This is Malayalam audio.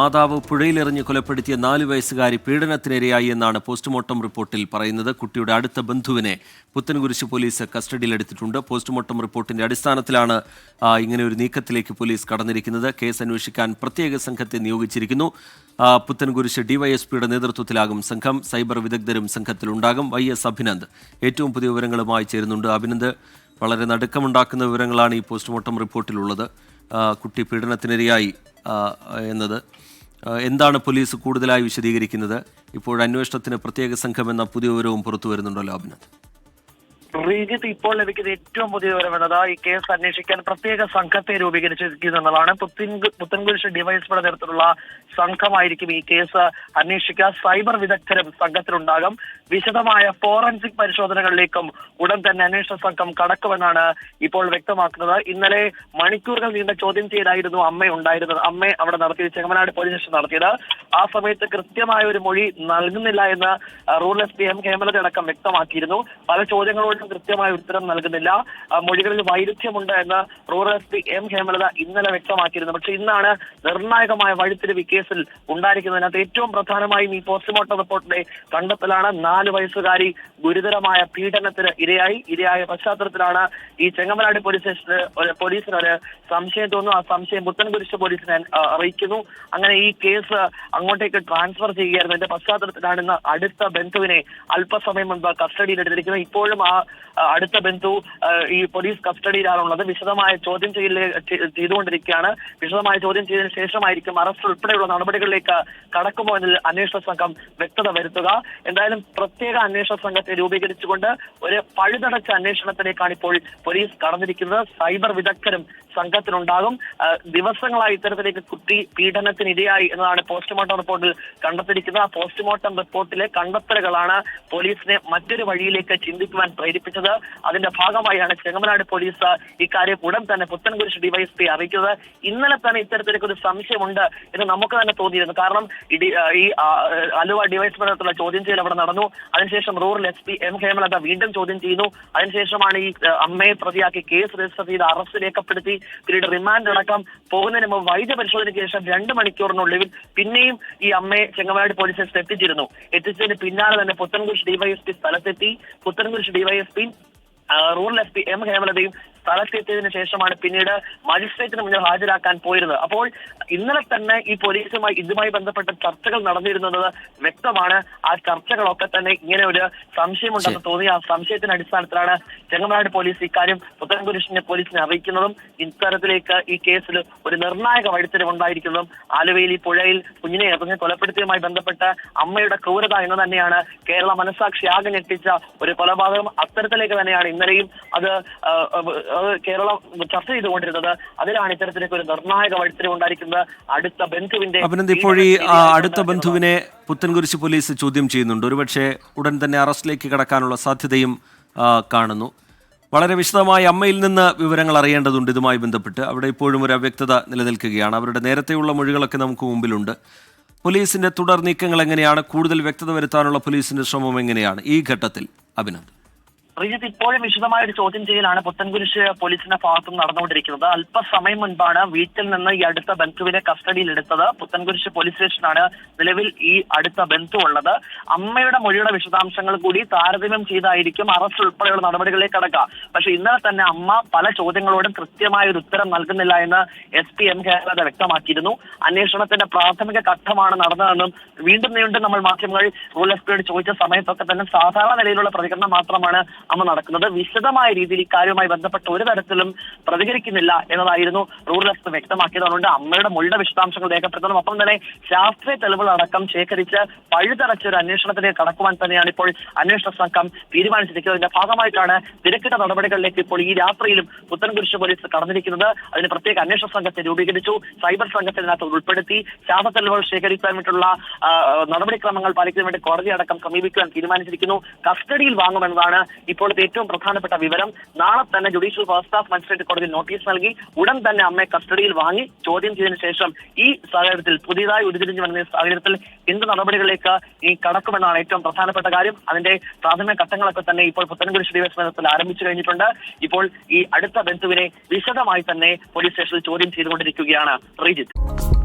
മാതാവ് പുഴയിലെറിഞ്ഞ് കൊലപ്പെടുത്തിയ നാല് വയസ്സുകാരി പീഡനത്തിനിരയായി എന്നാണ് പോസ്റ്റ്മോർട്ടം റിപ്പോർട്ടിൽ പറയുന്നത്. കുട്ടിയുടെ അടുത്ത ബന്ധുവിനെ പുത്തൻകുരിശ് പോലീസ് കസ്റ്റഡിയിലെടുത്തിട്ടുണ്ട്. പോസ്റ്റ്മോർട്ടം റിപ്പോർട്ടിന്റെ അടിസ്ഥാനത്തിലാണ് ഇങ്ങനെ ഒരു നീക്കത്തിലേക്ക് പോലീസ് കടന്നിരിക്കുന്നത്. കേസ് അന്വേഷിക്കാൻ പ്രത്യേക സംഘത്തെ നിയോഗിച്ചിരിക്കുന്നു. പുത്തൻകുരിശ് ഡിവൈഎസ്പിയുടെ നേതൃത്വത്തിലാകും സംഘം. സൈബർ വിദഗ്ധരും സംഘത്തിലുണ്ടാകും. വൈ എസ് അഭിനന്ദ് ഏറ്റവും പുതിയ വിവരങ്ങളുമായി ചേരുന്നുണ്ട്. അഭിനന്ദ് വളരെ നടുക്കമുണ്ടാക്കുന്ന വിവരങ്ങളാണ് ഈ പോസ്റ്റ്മോർട്ടം റിപ്പോർട്ടിലുള്ളത്. കുട്ടി പീഡനത്തിനിരയായി എന്നത്. എന്താണ് പോലീസ് കൂടുതലായി വിശദീകരിക്കുന്നത്? ഇപ്പോൾ അന്വേഷണത്തിന് പ്രത്യേക സംഘം എന്ന പുതിയ വിവരവും പുറത്തു വരുന്നുണ്ടല്ലോ അഭിനന്ദ്. റീജിത്ത് ഇപ്പോൾ ലഭിക്കുന്ന ഏറ്റവും പുതിയ വിവരമെന്നത് ഈ കേസ് അന്വേഷിക്കാൻ പ്രത്യേക സംഘത്തെ രൂപീകരിച്ചിരിക്കുന്നതാണ് പുത്തിൻ പുത്തൻകുരിശ് ഡിവൈഎസ്പിയുടെ നേതൃത്വത്തിലുള്ള സംഘമായിരിക്കും ഈ കേസ് അന്വേഷിക്കുക. സൈബർ വിദഗ്ധരും സംഘത്തിലുണ്ടാകും. വിശദമായ ഫോറൻസിക് പരിശോധനകളിലേക്കും ഉടൻ തന്നെ അന്വേഷണ സംഘം കടക്കുമെന്നാണ് ഇപ്പോൾ വ്യക്തമാക്കുന്നത്. ഇന്നലെ മണിക്കൂറുകൾ നീണ്ട ചോദ്യം ചെയ്യലായിരുന്നു അമ്മ ഉണ്ടായിരുന്നത് അമ്മ അവിടെ നടത്തിയത് ചെങ്ങമനാട് പോലീസ് സ്റ്റേഷൻ നടത്തിയത്. ആ സമയത്ത് കൃത്യമായ ഒരു മൊഴി നൽകുന്നില്ല എന്ന് rural S P M Hemalatha അടക്കം വ്യക്തമാക്കിയിരുന്നു. പല ചോദ്യങ്ങളോടും കൃത്യമായ ഉത്തരം നൽകുന്നില്ല. മൊഴികളിൽ വൈരുദ്ധ്യമുണ്ട് എന്ന് rural S P M Hemalatha ഇന്നലെ വ്യക്തമാക്കിയിരുന്നു. പക്ഷെ ഇന്നാണ് നിർണായകമായ വഴിത്തിരിവ് കേസിൽ ഉണ്ടായിരിക്കുന്നതിനകത്ത് ഏറ്റവും പ്രധാനമായും ഈ പോസ്റ്റ്മോർട്ടം റിപ്പോർട്ടിന്റെ കണ്ടെത്തലാണ്. നാല് വയസ്സുകാരി ഗുരുതരമായ പീഡനത്തിന് ഇരയായി. ഇരയായ പശ്ചാത്തലത്തിലാണ് ഈ ചെങ്ങമനാട് പോലീസ് സ്റ്റേഷന് പോലീസിനൊരു സംശയം തോന്നുന്നു. ആ സംശയം പുത്തൻകുരിശ് പോലീസിനെ അറിയിക്കുന്നു. അങ്ങനെ ഈ കേസ് അങ്ങോട്ടേക്ക് ട്രാൻസ്ഫർ ചെയ്യുകയായിരുന്നു. ഇതിന്റെ പശ്ചാത്തലത്തിലാണ് ഇന്ന് അടുത്ത ബന്ധുവിനെ അല്പസമയം മുൻപ് കസ്റ്റഡിയിൽ എടുത്തിരിക്കുന്നത്. ഇപ്പോഴും ആ അടുത്ത ബന്ധു ഈ പോലീസ് കസ്റ്റഡിയിലാണുള്ളത്. വിശദമായ ചോദ്യം ചെയ്യൽ ചെയ്തുകൊണ്ടിരിക്കുകയാണ്. വിശദമായ ചോദ്യം ചെയ്തതിനു ശേഷമായിരിക്കും അറസ്റ്റ് ഉൾപ്പെടെയുള്ള നടപടികളിലേക്ക് കടക്കുമോ എന്നതിൽ അന്വേഷണ സംഘം വ്യക്തത വരുത്തുക. എന്തായാലും പ്രത്യേക അന്വേഷണ സംഘത്തെ രൂപീകരിച്ചുകൊണ്ട് ഒരു പഴുതടച്ച അന്വേഷണത്തിലേക്കാണ് ഇപ്പോൾ പോലീസ് കടന്നിരിക്കുന്നത്. സൈബർ വിദഗ്ധരും സംഘത്തിനുണ്ടാകും ദിവസങ്ങളായി ഇത്തരത്തിലേക്ക് കുട്ടി പീഡനത്തിനിരയായി എന്നതാണ് പോസ്റ്റ്മോർട്ടം റിപ്പോർട്ടിൽ കണ്ടെത്തിയിരിക്കുന്നത് ആ പോസ്റ്റ്മോർട്ടം റിപ്പോർട്ടിലെ കണ്ടെത്തലുകളാണ് പോലീസിനെ മറ്റൊരു വഴിയിലേക്ക് ചിന്തിക്കുവാൻ പ്രേരിപ്പിച്ചത്. അതിന്റെ ഭാഗമായാണ് ചെങ്ങമനാട് പോലീസ് ഇക്കാര്യം ഉടൻ തന്നെ പുത്തൻകുരിശ് ഡിവൈഎസ്പി അറിയിച്ചത്. ഇന്നലെ തന്നെ ഇത്തരത്തിലേക്ക് ഒരു സംശയമുണ്ട് എന്ന് നമുക്ക് തന്നെ തോന്നിയിരുന്നു. കാരണം ഈ അലുവ ഡിവൈഎസ്പി നടത്തുള്ള ചോദ്യം ചെയ്യൽ അവിടെ നടന്നു. അതിനുശേഷം rural S P M Hemalatha വീണ്ടും ചോദ്യം ചെയ്യുന്നു. അതിനുശേഷമാണ് ഈ അമ്മയെ പ്രതിയാക്കി കേസ് രജിസ്റ്റർ ചെയ്ത് അറസ്റ്റ് രേഖപ്പെടുത്തി. പിന്നീട് റിമാൻഡ് അടക്കം പോകുന്നതിന് മുമ്പ് വൈദ്യ പരിശോധനയ്ക്ക് ശേഷം രണ്ട് മണിക്കൂറിനുള്ളിൽ പിന്നെയും ഈ അമ്മയെ ചെങ്ങമാട് പോലീസ് എത്തിച്ചിരുന്നു. എത്തിച്ചതിന് പിന്നാലെ തന്നെ പുത്തൻകുരിശ് ഡിവൈഎസ്പി സ്ഥലത്തെത്തി. Puthencruz DYSP rural S P M ഹേമലതയും സ്ഥലത്തെത്തിയതിനു ശേഷമാണ് പിന്നീട് മജിസ്ട്രേറ്റിന് മുന്നിൽ ഹാജരാക്കാൻ പോയിരുന്നത്. അപ്പോൾ ഇന്നലെ തന്നെ ഈ പോലീസുമായി ഇതുമായി ബന്ധപ്പെട്ട ചർച്ചകൾ നടന്നിരുന്നത് വ്യക്തമാണ്. ആ ചർച്ചകളൊക്കെ തന്നെ ഇങ്ങനെ ഒരു സംശയമുണ്ടെന്ന് തോന്നി. ആ സംശയത്തിന്റെ അടിസ്ഥാനത്തിലാണ് ചെങ്ങമനാട് പോലീസ് ഇക്കാര്യം പുത്തൻകുരിശിനെ പോലീസിനെ അറിയിക്കുന്നതും ഇത്തരത്തിലേക്ക് ഈ കേസിൽ ഒരു നിർണായക വഴിത്തിരിവ് ഉണ്ടായിരിക്കുന്നതും ആലുവയിൽ ഈ പുഴയിൽ കുഞ്ഞിനെ എറിഞ്ഞ് കൊലപ്പെടുത്തിയതുമായി ബന്ധപ്പെട്ട അമ്മയുടെ ക്രൂരത എന്ന് തന്നെയാണ് കേരള മനസാക്ഷി ആകെ ഞെട്ടിച്ച ഒരു കൊലപാതകം. അത്തരത്തിലേക്ക് തന്നെയാണ് ഇന്നലെയും അത് കേരളം ചർച്ച ചെയ്തുകൊണ്ടിരുന്നത് അതിലാണ് ഇത്തരത്തിലേക്ക് ഒരു നിർണായക വഴിത്തിരിവ് ഉണ്ടായിരിക്കുന്നത്. അടുത്ത ബന്ധുവിന്റെ അഭിനന്ദ് ഇപ്പോൾ ഈ അടുത്ത ബന്ധുവിനെ പുത്തൻകുരിശ് പോലീസ് ചോദ്യം ചെയ്യുന്നുണ്ട്. ഒരുപക്ഷെ ഉടൻ തന്നെ അറസ്റ്റിലേക്ക് കടക്കാനുള്ള സാധ്യതയും കാണുന്നു. വളരെ വിശദമായി അമ്മയിൽ നിന്ന് വിവരങ്ങൾ അറിയേണ്ടതുണ്ട്. ഇതുമായി ബന്ധപ്പെട്ട് അവിടെ ഇപ്പോഴും ഒരു അവ്യക്തത നിലനിൽക്കുകയാണ്. അവരുടെ നേരത്തെയുള്ള മൊഴികളൊക്കെ നമുക്ക് മുമ്പിലുണ്ട്. പോലീസിന്റെ തുടർ നീക്കങ്ങൾ എങ്ങനെയാണ്? കൂടുതൽ വ്യക്തത വരുത്താനുള്ള പോലീസിന്റെ ശ്രമം എങ്ങനെയാണ്? ഈ ഘട്ടത്തിൽ അഭിനന്ദ്. റിജിത്ത് ഇപ്പോഴും വിശദമായ ഒരു ചോദ്യം ചെയ്യലാണ്. പുത്തൻകുരിശ് പോലീസിന്റെ ഭാഗത്തും നടന്നുകൊണ്ടിരിക്കുന്നത്. അല്പസമയം മുൻപാണ് വീട്ടിൽ നിന്ന് ഈ അടുത്ത ബന്ധുവിനെ കസ്റ്റഡിയിലെടുത്തത്. പുത്തൻകുരിശ് പോലീസ് സ്റ്റേഷനാണ് നിലവിൽ ഈ അടുത്ത ബന്ധു ഉള്ളത് അമ്മയുടെ മൊഴിയുടെ വിശദാംശങ്ങൾ കൂടി താരതമ്യം ചെയ്തായിരിക്കും അറസ്റ്റ് ഉൾപ്പെടെയുള്ള നടപടികളിലേക്ക് കടക്കുക. പക്ഷേ ഇന്നലെ തന്നെ അമ്മ പല ചോദ്യങ്ങളോടും കൃത്യമായ ഒരു ഉത്തരം നൽകുന്നില്ല എന്ന് എസ് പി എം കേരളത വ്യക്തമാക്കിയിരുന്നു. അന്വേഷണത്തിന്റെ പ്രാഥമിക ഘട്ടമാണ് നടന്നതെന്നും വീണ്ടും വീണ്ടും നമ്മൾ മാധ്യമങ്ങൾ റൂൾ എസ് പിയോട് ചോദിച്ച സമയത്തൊക്കെ തന്നെ സാധാരണ നിലയിലുള്ള പ്രതികരണം മാത്രമാണ് അമ്മ നടക്കുന്നത്. വിശദമായ രീതിയിൽ ഇക്കാര്യവുമായി ബന്ധപ്പെട്ട് ഒരു തരത്തിലും പ്രതികരിക്കുന്നില്ല എന്നതായിരുന്നു റൂറൽ എസ് വ്യക്തമാക്കിയത് അതുകൊണ്ട് അമ്മയുടെ മൊഴിയുടെ വിശദാംശങ്ങൾ രേഖപ്പെടുത്തണം. ഒപ്പം തന്നെ ശാസ്ത്രീയ തെളിവുകൾ അടക്കം ശേഖരിച്ച് പഴുതടച്ച ഒരു അന്വേഷണത്തിലേക്ക് കടക്കുവാൻ തന്നെയാണ് ഇപ്പോൾ അന്വേഷണ സംഘം തീരുമാനിച്ചിരിക്കുന്നത്. അതിന്റെ ഭാഗമായിട്ടാണ് തിരക്കിട്ട നടപടികളിലേക്ക് ഇപ്പോൾ ഈ രാത്രിയിലും പുത്തൻകുരിശ് പോലീസ് കടന്നിരിക്കുന്നത്. അതിന് പ്രത്യേക അന്വേഷണ സംഘത്തെ രൂപീകരിച്ചു. സൈബർ സംഘത്തിനകത്ത് ഉൾപ്പെടുത്തി ശാസ്ത്രത്തെളിവുകൾ ശേഖരിക്കാൻ വേണ്ടിയിട്ടുള്ള നടപടിക്രമങ്ങൾ പാലിക്കാൻ വേണ്ടി കോടതി അടക്കം സമീപിക്കാൻ തീരുമാനിച്ചിരിക്കുന്നു. കസ്റ്റഡിയിൽ വാങ്ങുമെന്നതാണ് ഇപ്പോഴത്തെ ഏറ്റവും പ്രധാനപ്പെട്ട വിവരം നാളെ തന്നെ ജുഡീഷ്യൽ ഫസ്റ്റ് ക്ലാസ് മജിസ്ട്രേറ്റ് കോടതി നോട്ടീസ് നൽകി ഉടൻ തന്നെ അമ്മയെ കസ്റ്റഡിയിൽ വാങ്ങി ചോദ്യം ചെയ്തതിനു ശേഷം ഈ സാഹചര്യത്തിൽ പുതിയതായി ഉരുതിരിഞ്ഞു വരുന്ന സാഹചര്യത്തിൽ എന്ത് നടപടികളിലേക്ക് ഈ കടക്കുമെന്നാണ് ഏറ്റവും പ്രധാനപ്പെട്ട കാര്യം. അതിന്റെ പ്രാഥമിക ഘട്ടങ്ങളൊക്കെ തന്നെ ഇപ്പോൾ പുത്തൻകുരിശ് ഡിവൈസ് ആരംഭിച്ചു കഴിഞ്ഞിട്ടുണ്ട്. ഇപ്പോൾ ഈ അടുത്ത ബന്ധുവിനെ വിശദമായി തന്നെ പോലീസ് സ്റ്റേഷനിൽ ചോദ്യം ചെയ്തുകൊണ്ടിരിക്കുകയാണ്. റീജിത്ത്.